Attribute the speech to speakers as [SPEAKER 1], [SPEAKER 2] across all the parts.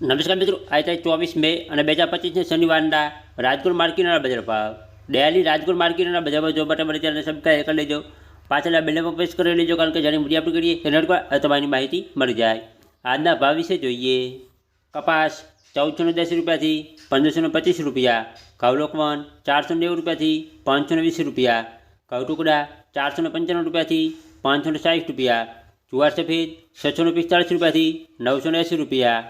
[SPEAKER 1] નમસ્કાર મિત્રો, આજે તારીખ ચોવીસ મે અને બે હજાર પચીસને શનિવારના રાજકોટ માર્કેટના બજાર ભાવ. ડેલી રાજકોટ માર્કેટના બજાર ભાવ જોવા માટે મારી ચેનલને સબસ્ક્રાઈબ કરી લેજો. પાછળ આ બેલમાં પ્રેસ કરી લેજો, કારણ કે જ્યારે મીડિયા અપલોડ કરીએ એના પર તમારી માહિતી મળી જાય. આજના ભાવ વિશે જોઈએ. કપાસ ચૌદસો દસ રૂપિયાથી પંદરસો પચીસ રૂપિયા. ઘઉં લોકવન ચારસો નેવું રૂપિયાથી પાંચસો વીસ રૂપિયા. ઘઉં ટુકડા ચારસો પંચાણું રૂપિયાથી પાંચસો સાઠ રૂપિયા. જુવાર સફેદ છસો પિસ્તાળીસ રૂપિયાથી નવસો એંસી રૂપિયા.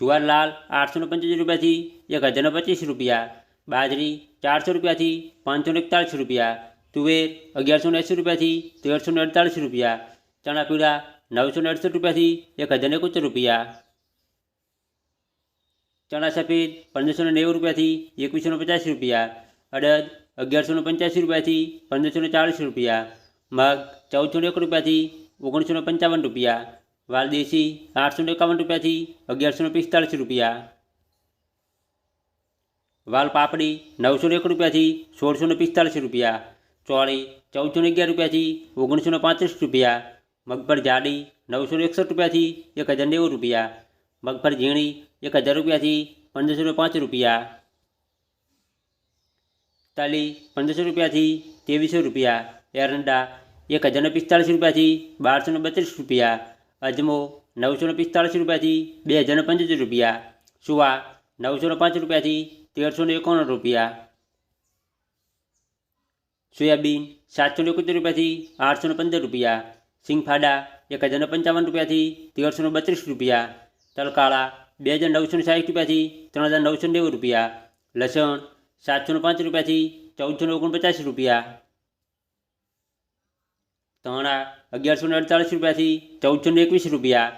[SPEAKER 1] જુવારલાલ આઠસો ને પંચોતેર રૂપિયાથી એક હજારને પચીસ રૂપિયા બાજરી ચારસો રૂપિયાથી પાંચસો ને એકતાળીસ રૂપિયા તુવેર અગિયારસો ને એંસી રૂપિયાથી તેરસો ને અડતાળીસ રૂપિયા ચણા પીળા નવસો ને અડસઠ રૂપિયાથી એક હજારને એકોતેર રૂપિયા ચણા સફેદ પંદરસો ને નેવું રૂપિયાથી એકવીસો ને પચાસ રૂપિયા અડદ અગિયારસો ને પંચ્યાસી રૂપિયાથી પંદરસો ને ચાળીસ રૂપિયા મગ ચૌદસો ને એક રૂપિયાથી ઓગણીસો ને પંચાવન રૂપિયા વાલદેશી આઠસો ને એકાવન રૂપિયાથી અગિયારસો ને પિસ્તાળીસ રૂપિયા વાલ પાપડી નવસો ને એક રૂપિયાથી સોળસો ને પિસ્તાળીસ રૂપિયા ચોળી ચૌદસો ને અગિયાર રૂપિયાથી ઓગણીસો ને પાંત્રીસ રૂપિયા મગફળ જાડી નવસો ને એકસઠ રૂપિયાથી એક હજાર નેવું રૂપિયા મગફળ ઝીણી એક હજાર રૂપિયાથી પંદરસો ને પાંચ રૂપિયા તલી પંદરસો રૂપિયાથી ત્રેવીસો રૂપિયા એરંડા એક હજાર ને પિસ્તાળીસ રૂપિયાથી બારસો ને બત્રીસ રૂપિયા અજમો નવસો ને પિસ્તાળીસ રૂપિયાથી બે હજાર ને પંચોતેર રૂપિયા સુવા નવસો ને પાંચ રૂપિયાથી તેરસો ને એકાવન રૂપિયા સોયાબીન સાતસો ને એકોતેર રૂપિયાથી આઠસો ને પંદર રૂપિયા સિંગફાડા એક હજાર ને પંચાવન રૂપિયાથી તેરસો ને બત્રીસ રૂપિયા તલકાળા બે હજાર નવસો ને સાઠ રૂપિયાથી ત્રણ હજાર નવસો ને નેવું રૂપિયા લસણ સાતસો ને પાંચ રૂપિયાથી ચૌદસો ને ઓગણપચાસ રૂપિયા ધાણા અગિયારસો ને અડતાળીસ રૂપિયાથી ચૌદસો ને એકવીસ રૂપિયા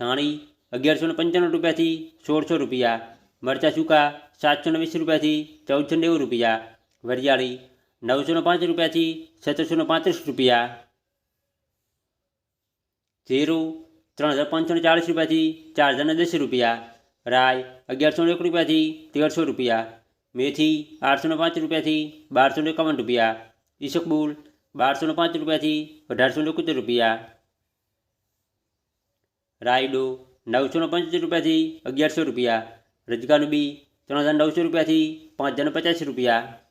[SPEAKER 1] ધાણી અગિયારસો ને પંચાણું રૂપિયાથી સોળસો રૂપિયા મરચાં સૂકા સાતસો ને વીસ રૂપિયાથી ચૌદસો નેવું રૂપિયા વરિયાળી નવસો ને પાંચ રૂપિયાથી સત્તરસો ને પાંત્રીસ રૂપિયા જીરું ત્રણ હજાર પાંચસો ને ચાળીસ રૂપિયાથી ચાર હજાર ને દસ રૂપિયા રાય અગિયારસો ને એક રૂપિયાથી તેરસો રૂપિયા મેથી આઠસો ને પાંચ રૂપિયાથી બારસો ને એકાવન રૂપિયા ઈસકબુલ બારસો ને પાંચ રૂપિયાથી અઢારસો એકોતેર રૂપિયા. રાયડો નવસો ને પંચોતેર રૂપિયાથી અગિયારસો રૂપિયા. રજગાનું બી ત્રણ હજાર નવસો રૂપિયાથી પાંચ હજાર પચાસ રૂપિયા.